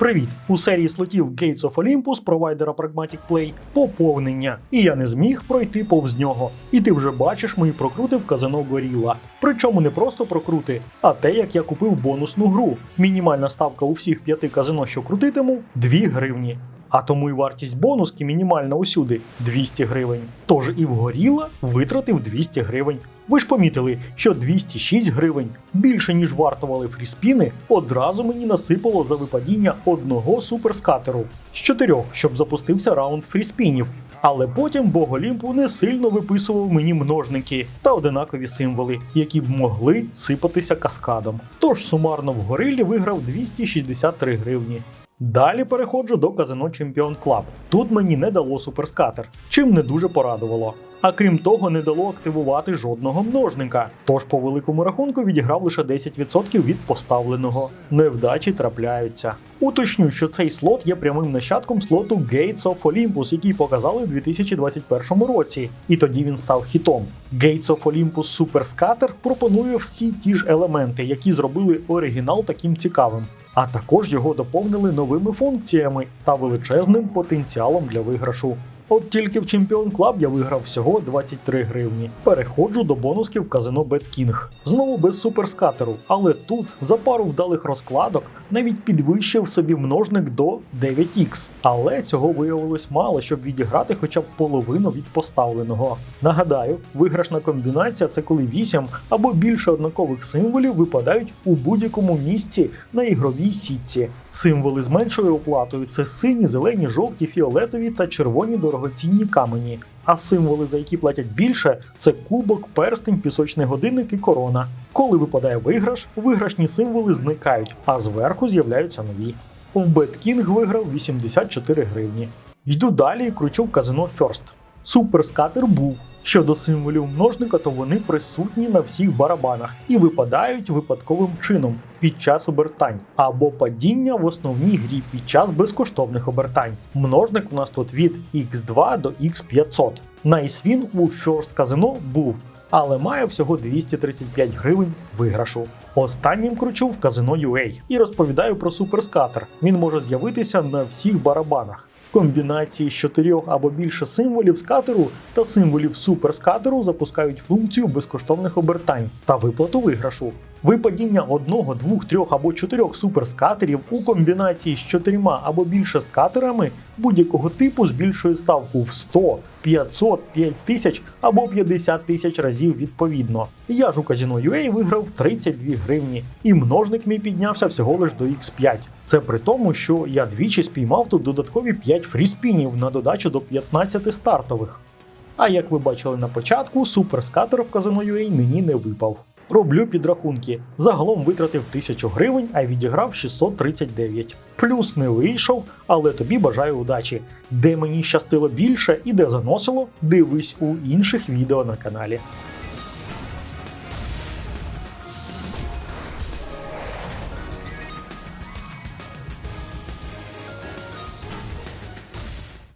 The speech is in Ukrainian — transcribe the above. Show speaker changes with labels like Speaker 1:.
Speaker 1: Привіт! У серії слотів Gates of Olympus провайдера Pragmatic Play поповнення, і я не зміг пройти повз нього. І ти вже бачиш мої прокрути в казино Gorilla. Причому не просто прокрути, а те, як я купив бонусну гру. Мінімальна ставка у всіх п'яти казино, що крутитиму 2 гривні. А тому й вартість бонуски мінімальна усюди 200 гривень. Тож і в Горіла витратив 200 гривень. Ви ж помітили, що 206 гривень більше ніж вартували фріспіни, одразу мені насипало за випадіння одного суперскатеру з чотирьох, щоб запустився раунд фріспінів. Але потім Бог Олімпу не сильно виписував мені множники та одинакові символи, які б могли сипатися каскадом. Тож сумарно в горилі виграв 263 гривні. Далі переходжу до казино Champion Club. Тут мені не дало суперскатер, чим не дуже порадувало. А крім того, не дало активувати жодного множника. Тож по великому рахунку відіграв лише 10% від поставленого. Невдачі трапляються. Уточню, що цей слот є прямим нащадком слоту Gates of Olympus, який показали у 2021 році, і тоді він став хітом. Gates of Olympus Super Scatter пропонує всі ті ж елементи, які зробили оригінал таким цікавим. А також його доповнили новими функціями та величезним потенціалом для виграшу. От тільки в Champion Club я виграв всього 23 гривні. Переходжу до бонусків в казино BetKing. Знову без суперскатеру, але тут за пару вдалих розкладок навіть підвищив собі множник до 9х. Але цього виявилось мало, щоб відіграти хоча б половину від поставленого. Нагадаю, виграшна комбінація це коли 8 або більше однакових символів випадають у будь-якому місці на ігровій сітці. Символи з меншою оплатою це сині, зелені, жовті, фіолетові та червоні дорогоцінні камені. А символи, за які платять більше, це кубок, перстень, пісочний годинник і корона. Коли випадає виграш, виграшні символи зникають, а зверху з'являються нові. В Беткінг виграв 84 гривні. Йду далі і кручу в казино First. Суперскатер був. Щодо символів множника, то вони присутні на всіх барабанах і випадають випадковим чином під час обертань або падіння в основній грі під час безкоштовних обертань. Множник у нас тут від X2 до X500. Найс він у First Casino був, але має всього 235 гривень виграшу. Останнім кручу в казино UA і розповідаю про суперскатер. Він може з'явитися на всіх барабанах. Комбінації з чотирьох або більше символів скатеру та символів суперскатеру запускають функцію безкоштовних обертань та виплату виграшу. Випадіння одного, двох, трьох або чотирьох суперскатерів у комбінації з чотирма або більше скатерами будь-якого типу збільшує ставку в 100, 500, 5000 або 50 тисяч разів відповідно. Я ж у казино UA виграв 32 гривні, і множник мій піднявся всього лиш до X5. Це при тому, що я двічі спіймав тут додаткові 5 фріспінів на додачу до 15 стартових. А як ви бачили на початку, суперскатер в казино UA мені не випав. Роблю підрахунки. Загалом витратив 1000 гривень, а відіграв 639. Плюс не вийшов, але тобі бажаю удачі. Де мені щастило більше і де заносило, дивись у інших відео на каналі.